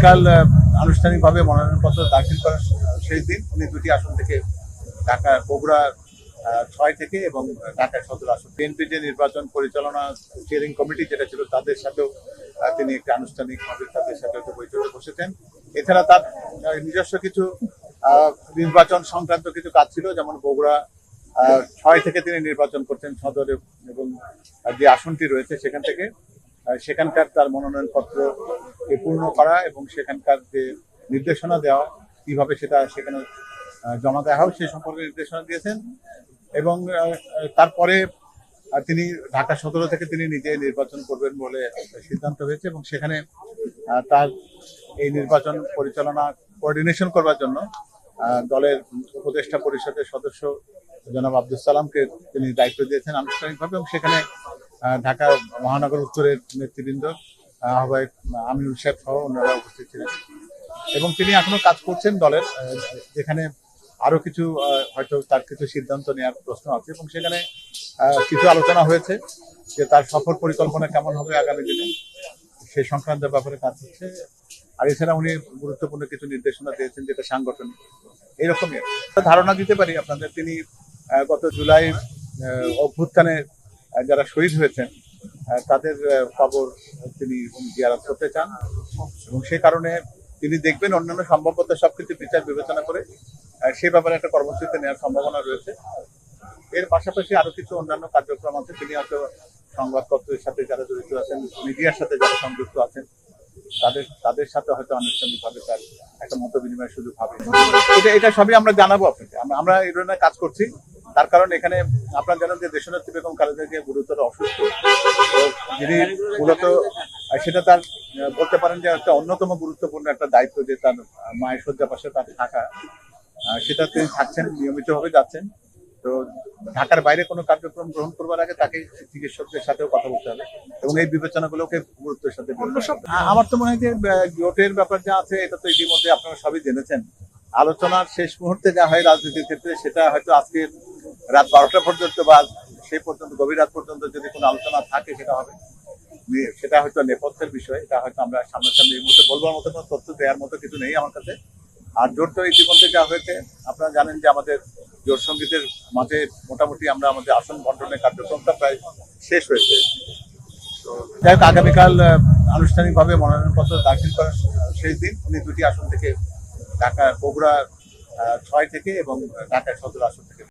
আগামীকাল আনুষ্ঠানিকভাবে মনোনয়নপত্র দাখিল করার সেই দিন উনি দুটি আসন থেকে ঢাকা বগুড়া ছয় থেকে এবং ঢাকা সদর আসন। বিএনপি যে নির্বাচন পরিচালনা স্টিয়ারিং কমিটি যেটা ছিল তাদের সাথেও তিনি একটি আনুষ্ঠানিকভাবে তাদের সাথে বৈঠকে বসেছেন। এছাড়া তার নিজস্ব কিছু নির্বাচন সংক্রান্ত কিছু কাজ ছিল, যেমন বগুড়া ছয় থেকে তিনি নির্বাচন করছেন সদরে এবং যে আসনটি রয়েছে সেখান থেকে সেখানকার তার মনোনয়নপত্র পূর্ণ করা এবং সেখানকার যে নির্দেশনা দেওয়া, কীভাবে সেটা সেখানে জমা দেওয়া হয় সে সম্পর্কে নির্দেশনা দিয়েছেন। এবং তারপরে তিনি ঢাকা সতেরো থেকে তিনি নিজে নির্বাচন করবেন বলে সিদ্ধান্ত হয়েছে এবং সেখানে তার এই নির্বাচন পরিচালনা কোঅর্ডিনেশন করবার জন্য দলের উপদেষ্টা পরিষদের সদস্য জনাব আব্দুল সালামকে তিনি দায়িত্ব দিয়েছেন আনুষ্ঠানিকভাবে এবং সেখানে ঢাকা মহানগর উত্তরের নেতৃবৃন্দ আহ্বায়ক আমিনুল শেখ সহ ওনারা উপস্থিত ছিলেন। এবং তিনি এখনও কাজ করছেন দলের যেখানে আরও কিছু হয়তো তার কিছু সিদ্ধান্ত নেওয়ার প্রশ্ন আছে এবং সেখানে কিছু আলোচনা হয়েছে যে তার সফর পরিকল্পনা কেমন হবে আগামী দিনে সেই সংক্রান্ত ব্যাপারে কাজ হচ্ছে। আর এছাড়া উনি গুরুত্বপূর্ণ কিছু নির্দেশনা দিয়েছেন যেটা সাংগঠনিক। এইরকমই। ধারণা দিতে পারি আপনাদের, তিনি গত জুলাই অভ্যুত্থানে যারা শহীদ হয়েছেন তাদের কবর তিনি জিয়ারত করতে চান। এবং সে কারণে তিনি দেখবেন অন্যান্য সম্ভাব্যতা সবকিছু বিচার বিবেচনা করে সে ব্যাপারে একটা কর্মসূচি নেওয়ার সম্ভাবনা রয়েছে। এর পাশাপাশি আরও কিছু অন্যান্য কার্যক্রম আছে। তিনি হয়তো সংবাদপত্রের সাথে যারা জড়িত আছেন, মিডিয়ার সাথে যারা সংযুক্ত আছেন, তাদের তাদের সাথে হয়তো আনুষ্ঠানিকভাবে তার একটা মত বিনিময়ের সুযোগ হবে। এটা এটা সবই আমরা জানাব আপনাকে। আমরা এই ধরনের কাজ করছি। তার কারণ এখানে আপনারা জানেন যে দেশনেত্রী বেগম জিয়া গুরুতর অসুস্থ। যিনি মূলত সেটা তার বলতে পারেন যে একটা অন্যতম গুরুত্বপূর্ণ একটা দায়িত্ব যে তার মায়ের শয্যা পাশে তার থাকা। সেটা তিনি থাকছেন নিয়মিতভাবে যাচ্ছেন। তো ঢাকার বাইরে কোনো কার্যক্রম গ্রহণ করবার আগে তাকে চিকিৎসকদের সাথেও কথা বলতে হবে এবং এই বিবেচনাগুলোকে গুরুত্বের সাথে আমার তো মনে হয় যে জোটের ব্যাপার যা আছে এটা তো ইতিমধ্যে আপনারা সবই জেনেছেন। আলোচনার শেষ মুহূর্তে যা হয় রাজনীতির ক্ষেত্রে সেটা হয়তো আজকে রাত বারোটা পর্যন্ত বা সেই পর্যন্ত, গভীর রাত পর্যন্ত যদি কোনো আলোচনা থাকে, সেটা হবে। সেটা হয়তো নেপথ্যের বিষয়, এটা হয়তো আমরা সামনাসামনি এই মুহূর্তে বলবার মতো কোনো তথ্য দেওয়ার মতো কিছু নেই আমার কাছে। আর জোট তো ইতিমধ্যে যা হয়েছে, আপনারা জানেন যে আমাদের জোট সঙ্গীতের মাঝে মোটামুটি আমরা আমাদের আসন বন্টনের কার্যক্রমটা প্রায় শেষ হয়েছে। তো যাই হোক, আগামীকাল আনুষ্ঠানিকভাবে মনোনয়নপত্র দাখিল করার সেই দিন। উনি দুটি আসন থেকে ঢাকা, বগুড়া ছয় থেকে এবং ঢাকা সদর আসন থেকে